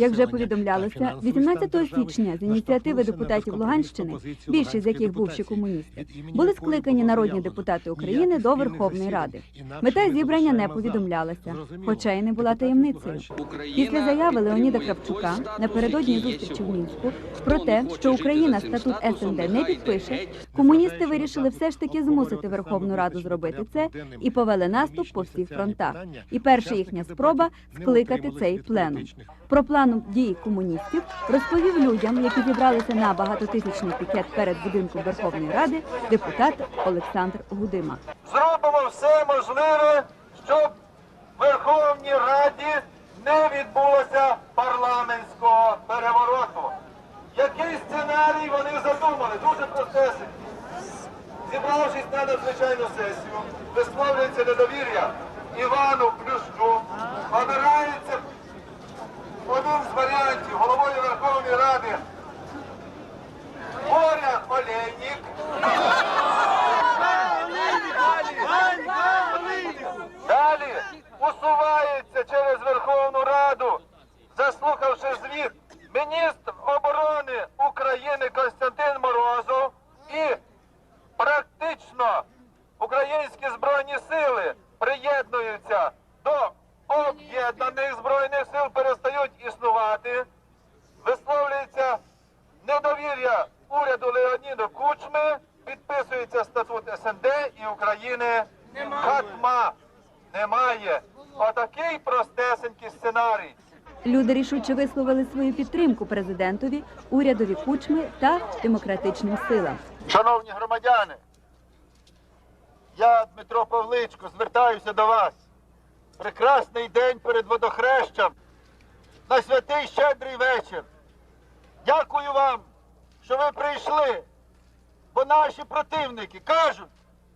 Як вже повідомлялося, 18 січня з ініціативи депутатів Луганщини, більшість з яких бувші комуністи, були скликані народні депутати України до Верховної Ради. Мета зібрання не повідомлялася, хоча й не була таємницею. Після заяви Леоніда Кравчука напередодні зустрічі в мінську про те, що Україна статут СНД не підпише, комуністи вирішили все ж таки змусити Верховну Раду зробити це і повели наступ по всіх фронтах. І перша їхня спроба скликати цей пленум. Про план дій комуністів розповів людям, які зібралися на багатотисячний пікет перед будинком Верховної Ради, депутат Олександр Гудима. зробимо все можливе, щоб в Верховній Раді не відбулося парламентського перевороту. Який сценарій вони задумали? Дуже простесенький. Зібравшись на надзвичайну сесію, висловлюється недовір'я Івану Плющу, обирається один з варіантів головою Верховної Ради Боря Оленік. Далі усувається через Верховну Раду, заслухавши звіт міністр оборони України Костянтин Морозов і практично українські збройні сили приєднуються до об'єднаних збройних сил, перестають існувати, висловлюється недовір'я уряду Леоніда Кучми, підписується статут СНД і України хатма. Немає. Отакий простесенький сценарій. Люди рішуче висловили свою підтримку президентові, урядові кучми та демократичним силам. Шановні громадяни, я, Дмитро Павличко, звертаюся до вас. Прекрасний день перед водохрещем на святий щедрий вечір. Дякую вам, що ви прийшли. Бо наші противники кажуть,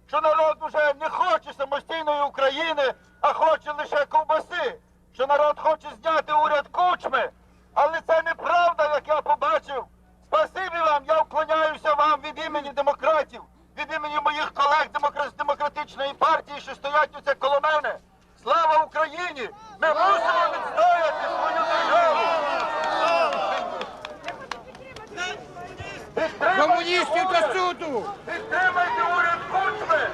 що народ уже не хоче самостійної України, а хоче лише ковбаси. Що народ хоче зняти уряд кучми. Але це неправда, як я побачив. Спасибі вам, я вклоняюся вам від імені демократів, від імені моїх колег демокра- з демократичної партії, що стоять оце коло мене. Слава Україні! Ми мусимо відстояти свою державу! Комуністів до суду! Підтримайте уряд Кучми!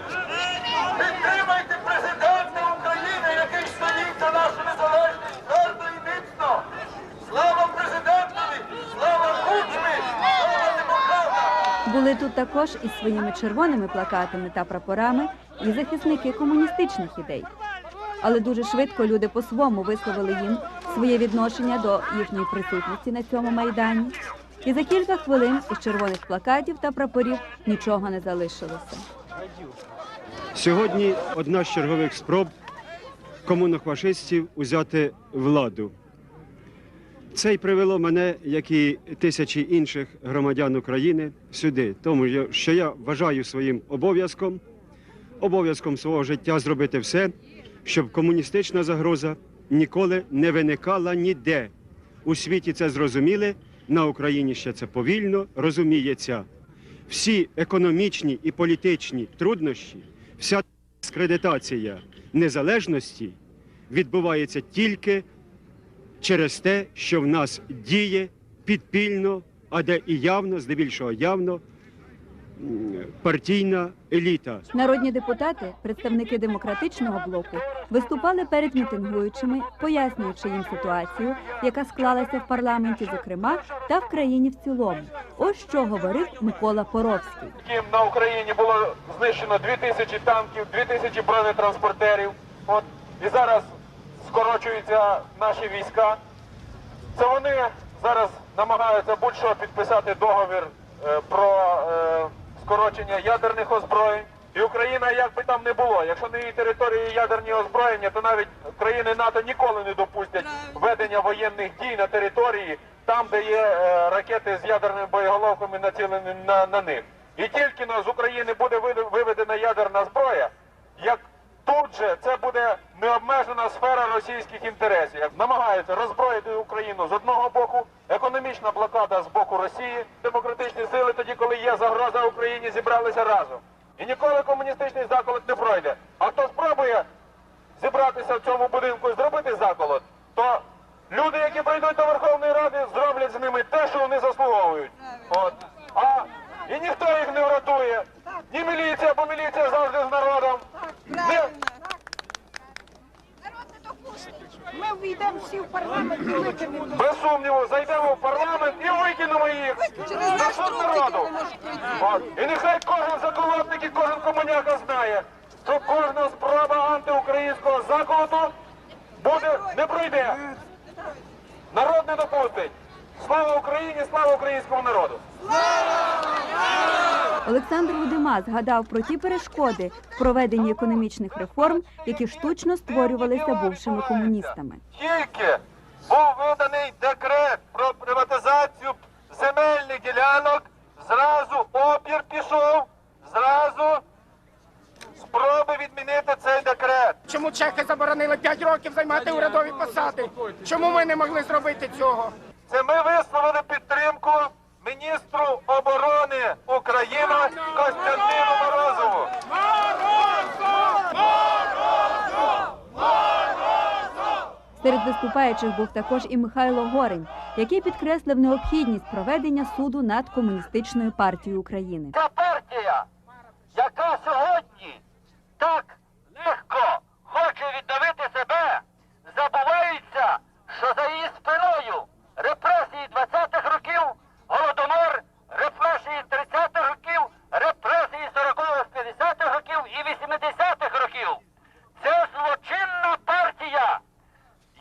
Підтримайте президента України, який стоїть за нашу незалежність твердо і міцно! Слава президентові! Слава Кучмі! Слава демократам! Були тут також із своїми червоними плакатами та прапорами і захисники комуністичних ідей. Але дуже швидко люди по-свому висловили їм своє відношення до їхньої присутності на цьому майдані. І за кілька хвилин із червоних плакатів та прапорів нічого не залишилося. Сьогодні одна з чергових спроб комунохвашистів узяти владу. Це й привело мене, як і тисячі інших громадян України, сюди. Тому що я вважаю своїм обов'язком, обов'язком свого життя зробити все, щоб комуністична загроза ніколи не виникала ніде. У світі це зрозуміли, на Україні ще це повільно розуміється. Всі економічні і політичні труднощі, вся скредитація незалежності відбувається тільки через те, що в нас діє підпільно, а де і явно, здебільшого явно, партійна еліта. Народні депутати, представники демократичного блоку, виступали перед мітингуючими, пояснюючи їм ситуацію, яка склалася в парламенті, зокрема, та в країні в цілому. Ось що говорив Микола Поровський. Втім, на Україні було знищено 2000 танків, 2000 бронетранспортерів. От і зараз скорочуються наші війська. Це вони зараз намагаються будь-що підписати договір е, про е, скорочення ядерних озброєнь. І Україна, як би там не було, якщо на її території ядерні озброєння, то навіть країни НАТО ніколи не допустять ведення воєнних дій на території там, де є е, ракети з ядерними боєголовками націлені на, на них. І тільки з України буде виведена ядерна зброя, як тут же це буде необмежена сфера російських інтересів. Як Намагаються роззброїти Україну з одного боку, економічна блокада з боку Росії, демократичні сили тоді, коли є загроза Україні, зібралися разом. І ніколи комуністичний заколот не пройде. А хто спробує зібратися в цьому будинку і зробити заколот, то люди, які прийдуть до Верховної Ради, зроблять з ними те, що вони заслуговують. От. А і ніхто їх не врятує. Ні міліція, бо міліція завжди з народом. Народ не допустить. Ми війдемо всі в парламент і викинемо. без сумніву, зайдемо в парламент і викинемо їх Через на наш труп тільки народу. можуть пройти. От. І нехай кожен заколотник і кожен комуняка знає, що кожна спроба антиукраїнського заколоту буде не пройде. Народ не допустить. Слава Україні, слава українському народу! Олександр Гудима згадав про ті перешкоди в проведенні економічних реформ, які штучно створювалися бувшими комуністами. Тільки був виданий декрет про приватизацію земельних ділянок, зразу опір пішов, зразу спроби відмінити цей декрет. Чому чехи заборонили 5 років займати урядові посади? Чому ми не могли зробити цього? Це ми висловили підтримку міністру оборони України Костянтину Морозову. Серед виступаючих був також і Михайло Горень, який підкреслив необхідність проведення суду над комуністичною партією України. Ця партія, яка сьогодні так легко хоче відновити себе, забувається, що за її спиною репресії 20-х років, голодомор, репресії 30-х років, репресії 40-х, 50-х років і 80-х років. Це злочинна партія.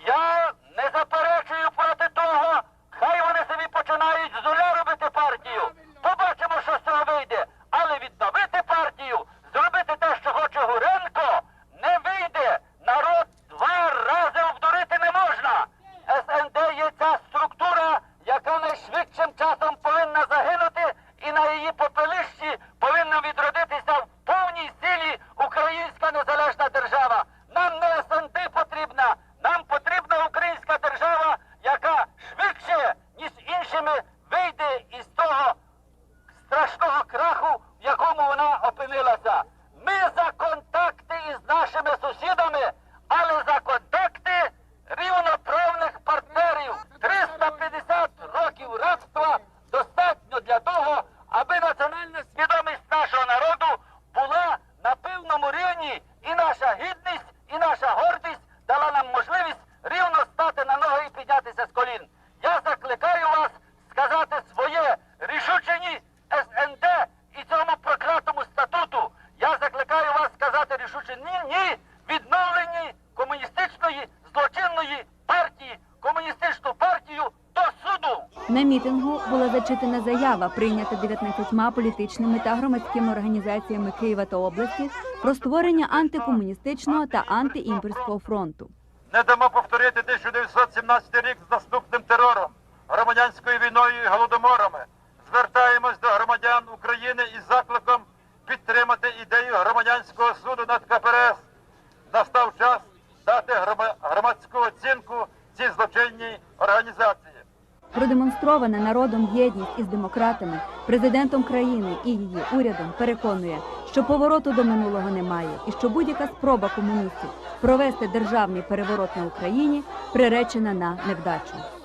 Я не заперечую проти того, хай вони собі починають з нуля робити партію. Побачимо, що з цього вийде. Але відновити партію, зробити те, що хоче Гуренко, не вийде. Народ два рази обдурити не можна. СНД є ця структура, яка найшвидшим часом повинна загинути, і на її попелищі повинна відродитися в повній силі українська незалежна держава. Нам не СНД потрібна, нам потрібна українська держава, яка швидше, ніж іншими, вийде із того страшного краху, в якому вона опинилася. Ми за контакти із нашими сусідами, але за контакти рівноправних партнерів. 350 років рабства достатньо для того, аби національна свідомість нашого народу була на певному рівні, і наша гідність, і наша гордість дала нам можливість рівно стати на ноги і піднятися з колін. Я закликаю вас сказати своє рішуче ні СНД і цьому проклятому статуту. Я закликаю вас сказати рішуче ні, ні відновленні комуністичної злочинної партії, комуністичну партію до суду. На мітингу була зачитана заява, прийнята 19 політичними та громадськими організаціями Києва та області про створення антикомуністичного та антиімперського фронту. Не дамо повторити 1917 рік з наступним терором, громадянською війною і голодоморами. Звертаємось до громадян України із закликом підтримати ідею громадянського суду над КПРС. Настав час дати громадську оцінку цій злочинній організації. Продемонстрована народом єдність із демократами, президентом країни і її урядом переконує, що повороту до минулого немає, і що будь-яка спроба комуністів провести державний переворот на Україні приречена на невдачу.